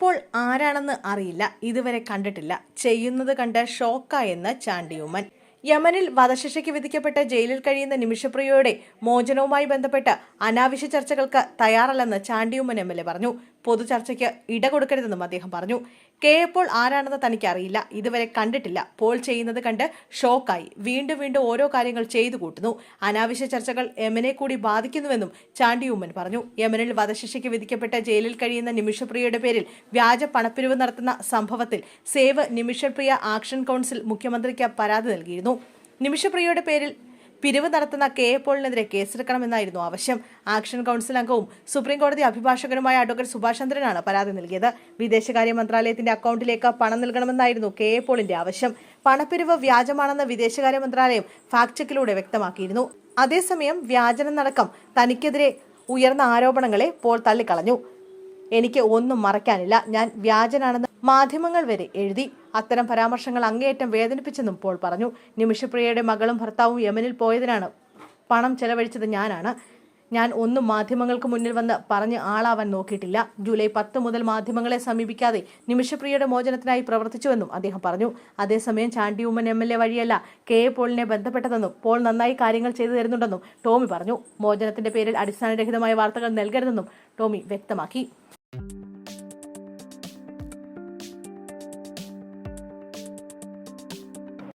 Paul ആരാണെന്ന് അറിയില്ല. ഇതുവരെ കണ്ടിട്ടില്ല. ചെയ്യുന്നത് കണ്ട് ഷോക്കായെന്ന് ചാണ്ടിയുമ്മൻ യമനിൽ വധശിക്ഷയ്ക്ക് വിധിക്കപ്പെട്ട് ജയിലിൽ കഴിയുന്ന നിമിഷപ്രിയയുടെ മോചനവുമായി ബന്ധപ്പെട്ട് അനാവശ്യ ചർച്ചകൾക്ക് തയ്യാറല്ലെന്ന് ചാണ്ടിയുമ്മൻ എം എൽ എ പറഞ്ഞു. പൊതു ചർച്ചയ്ക്ക് ഇട കൊടുക്കരുതെന്നും അദ്ദേഹം പറഞ്ഞു. കെ എ പോൾ ആരാണെന്ന് തനിക്ക് അറിയില്ല ഇതുവരെ കണ്ടിട്ടില്ല. പോൾ ചെയ്യുന്നത് കണ്ട് ഷോക്കായി. വീണ്ടും വീണ്ടും ഓരോ കാര്യങ്ങൾ ചെയ്തു കൂട്ടുന്നു. അനാവശ്യ ചർച്ചകൾ യമനെ കൂടി ബാധിക്കുന്നുവെന്നും ചാണ്ടിയുമ്മൻ പറഞ്ഞു. യമനിൽ വധശിക്ഷയ്ക്ക് വിധിക്കപ്പെട്ട ജയിലിൽ കഴിയുന്ന നിമിഷപ്രിയയുടെ പേരിൽ വ്യാജ പണപ്പിരിവ് നടത്തുന്ന സംഭവത്തിൽ സേവ് നിമിഷപ്രിയ ആക്ഷൻ കൗൺസിൽ മുഖ്യമന്ത്രിക്ക് പരാതി നൽകിയിരുന്നു. നിമിഷപ്രിയയുടെ പേരിൽ പിരിവ് നടത്തുന്ന കെ എ പോളിനെതിരെ കേസെടുക്കണമെന്നായിരുന്നു ആവശ്യം. ആക്ഷൻ കൗൺസിൽ അംഗവും സുപ്രീം കോടതി അഭിഭാഷകനുമായ അഡ്വക്കേറ്റ് സുഭാഷ് ചന്ദ്രനാണ് പരാതി നൽകിയത്. വിദേശകാര്യ മന്ത്രാലയത്തിന്റെ അക്കൗണ്ടിലേക്ക് പണം നൽകണമെന്നായിരുന്നു കെ എ പോളിന്റെ ആവശ്യം. പണപ്പിരിവ് വ്യാജമാണെന്ന് വിദേശകാര്യ മന്ത്രാലയം ഫാക്ട് ചെക്കിലൂടെ വ്യക്തമാക്കിയിരുന്നു. അതേസമയം വ്യാജനം നടക്കം തനിക്കെതിരെ ഉയർന്ന ആരോപണങ്ങളെ പോൾ തള്ളിക്കളഞ്ഞു. എനിക്ക് ഒന്നും മറയ്ക്കാനില്ല. ഞാൻ വ്യാജനാണെന്ന് മാധ്യമങ്ങൾ വരെ എഴുതി. അത്തരം പരാമർശങ്ങൾ അങ്ങേയറ്റം വേദനിപ്പിച്ചെന്നും പോൾ പറഞ്ഞു. നിമിഷപ്രിയയുടെ മകളും ഭർത്താവും യമനിൽ പോയതിനാണ് പണം ചെലവഴിച്ചത് ഞാനാണ്. ഞാൻ ഒന്നും മാധ്യമങ്ങൾക്ക് മുന്നിൽ വന്ന് പറഞ്ഞ് ആളാവാൻ നോക്കിയിട്ടില്ല. ജൂലൈ പത്ത് മുതൽ മാധ്യമങ്ങളെ സമീപിക്കാതെ നിമിഷപ്രിയയുടെ മോചനത്തിനായി പ്രവർത്തിച്ചുവെന്നും അദ്ദേഹം പറഞ്ഞു. അതേസമയം ചാണ്ടിയുമ്മൻ എം എൽ എ വഴിയല്ല കെ എ പോളിനെ ബന്ധപ്പെട്ടതെന്നും പോൾ നന്നായി കാര്യങ്ങൾ ചെയ്തു തരുന്നുണ്ടെന്നും ടോമി പറഞ്ഞു. മോചനത്തിന്റെ പേരിൽ അടിസ്ഥാനരഹിതമായ വാർത്തകൾ നൽകരുതെന്നും ടോമി വ്യക്തമാക്കി.